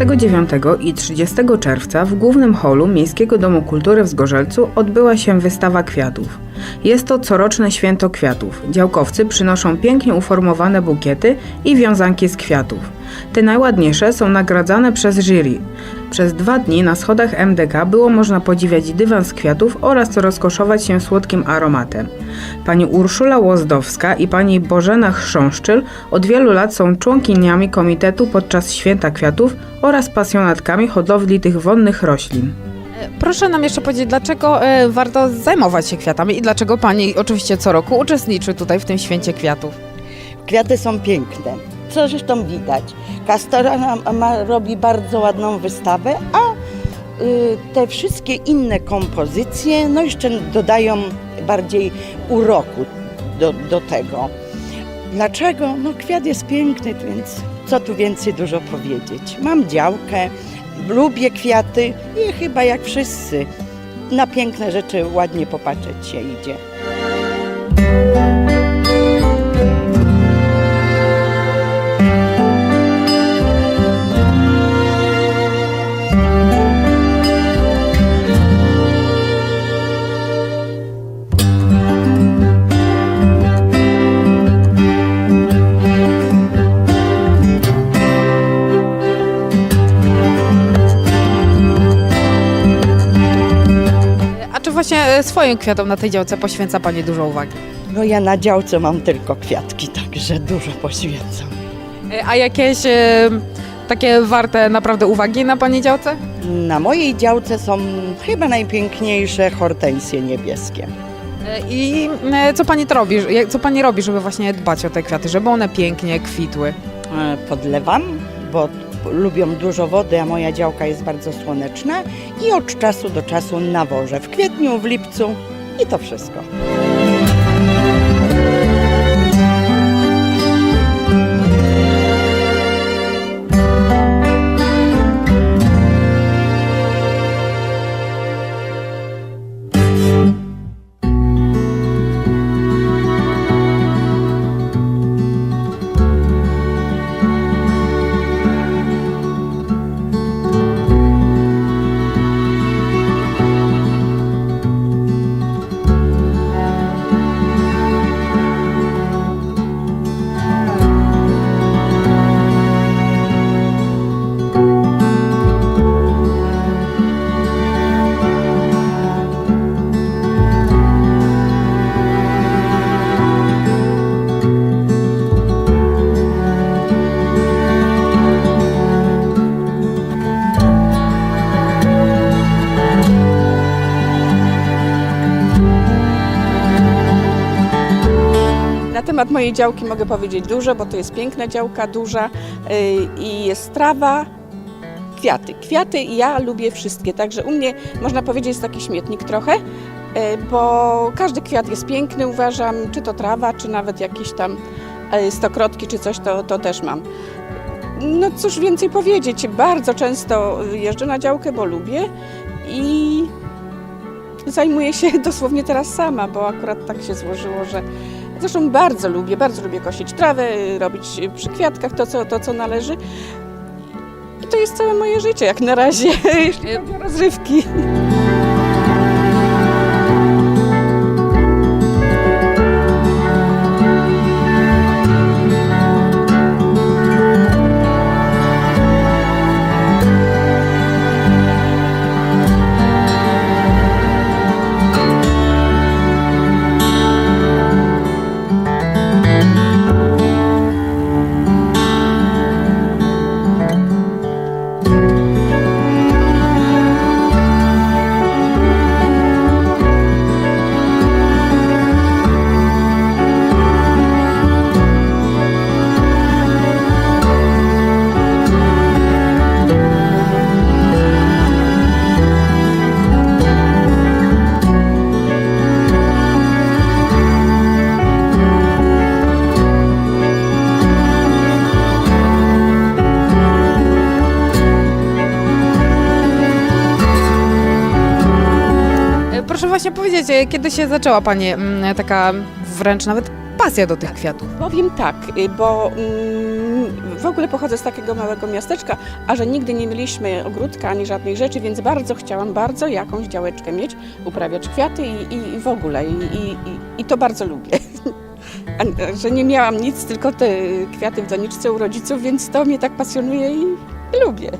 29 i 30 czerwca w głównym holu Miejskiego Domu Kultury w Zgorzelcu odbyła się wystawa kwiatów. Jest to coroczne święto kwiatów. Działkowcy przynoszą pięknie uformowane bukiety i wiązanki z kwiatów. Te najładniejsze są nagradzane przez jury. Przez dwa dni na schodach MDK było można podziwiać dywan z kwiatów oraz rozkoszować się słodkim aromatem. Pani Urszula Łozdowska i pani Bożena Chrząszczyl od wielu lat są członkiniami komitetu podczas Święta Kwiatów oraz pasjonatkami hodowli tych wonnych roślin. Proszę nam jeszcze powiedzieć, dlaczego e, warto zajmować się kwiatami i dlaczego Pani oczywiście co roku uczestniczy tutaj w tym święcie kwiatów? Kwiaty są piękne, co zresztą widać. Kastora nam, ma, robi bardzo ładną wystawę, a y, te wszystkie inne kompozycje, no jeszcze dodają bardziej uroku do, do tego. Dlaczego? No kwiat jest piękny, więc co tu więcej dużo powiedzieć. Mam działkę, lubię kwiaty i chyba jak wszyscy na piękne rzeczy ładnie popatrzeć się idzie. E, swoim kwiatom na tej działce poświęca Pani dużo uwagi? No ja na działce mam tylko kwiatki, także dużo poświęcam. E, A jakieś e, takie warte naprawdę uwagi na Pani działce? Na mojej działce są chyba najpiękniejsze hortensje niebieskie. E, I e, co Pani to robi, jak- co Pani robi, żeby właśnie dbać o te kwiaty, żeby one pięknie kwitły? E, Podlewam, bo lubią dużo wody, a moja działka jest bardzo słoneczna i od czasu do czasu nawożę w kwietniu, w lipcu i to wszystko. Temat mojej działki mogę powiedzieć dużo, bo to jest piękna działka, duża yy, i jest trawa, kwiaty. Kwiaty ja lubię wszystkie, także u mnie można powiedzieć jest taki śmietnik trochę, yy, bo każdy kwiat jest piękny uważam, czy to trawa, czy nawet jakieś tam yy, stokrotki, czy coś, to, to też mam. No cóż więcej powiedzieć, bardzo często jeżdżę na działkę, bo lubię i zajmuję się dosłownie teraz sama, bo akurat tak się złożyło, że Zresztą bardzo lubię, bardzo lubię kosić trawę, robić przy kwiatkach to, co, to, co należy. I to jest całe moje życie, jak na razie, jeśli chodzi o rozrywki. Kiedy się zaczęła Pani mm, taka wręcz nawet pasja do tych kwiatów? Powiem tak, y, bo mm, w ogóle pochodzę z takiego małego miasteczka, a że nigdy nie mieliśmy ogródka ani żadnej rzeczy, więc bardzo chciałam bardzo jakąś działeczkę mieć, uprawiać kwiaty i, i, w ogóle. I, i, i- I to bardzo lubię. A, że nie miałam nic, tylko te kwiaty w doniczce u rodziców, więc to mnie tak pasjonuje i lubię.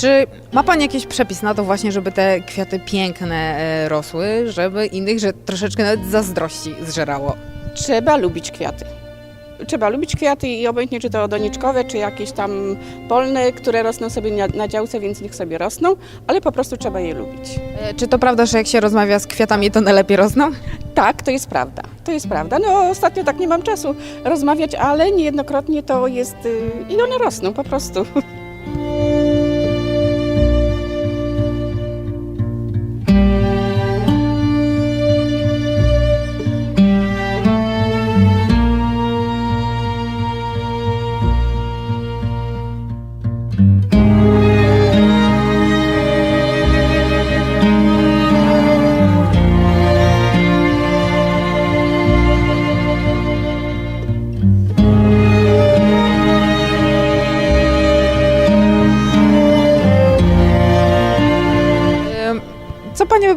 Czy ma Pani jakiś przepis na to właśnie, żeby te kwiaty piękne e, rosły, żeby innych, że troszeczkę nawet zazdrości zżerało? Trzeba lubić kwiaty. Trzeba lubić kwiaty i obojętnie czy to doniczkowe, czy jakieś tam polne, które rosną sobie na, na działce, więc niech sobie rosną, ale po prostu trzeba je lubić. E, Czy to prawda, że jak się rozmawia z kwiatami, to one lepiej rosną? Tak, to jest prawda. To jest prawda. No ostatnio tak nie mam czasu rozmawiać, ale niejednokrotnie to jest y, i one rosną po prostu.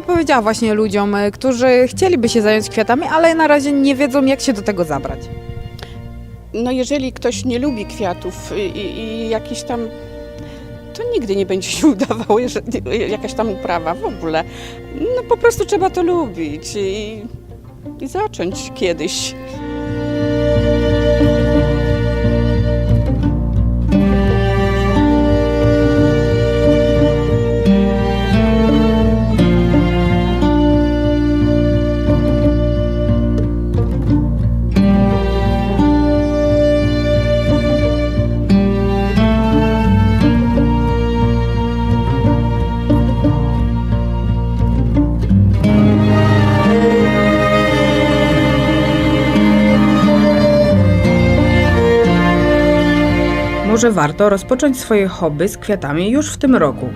powiedziała właśnie ludziom, e, którzy chcieliby się zająć kwiatami, ale na razie nie wiedzą, jak się do tego zabrać? No jeżeli ktoś nie lubi kwiatów i, i, jakiś tam to nigdy nie będzie się udawało, jakaś tam uprawa w ogóle. No po prostu trzeba to lubić i, i zacząć kiedyś. Może warto rozpocząć swoje hobby z kwiatami już w tym roku.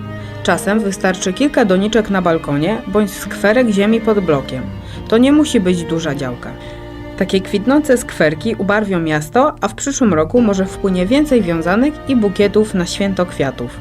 Czasem wystarczy kilka doniczek na balkonie bądź skwerek ziemi pod blokiem. To nie musi być duża działka. Takie kwitnące skwerki ubarwią miasto, a w przyszłym roku może wpłynie więcej wiązanek i bukietów na święto kwiatów.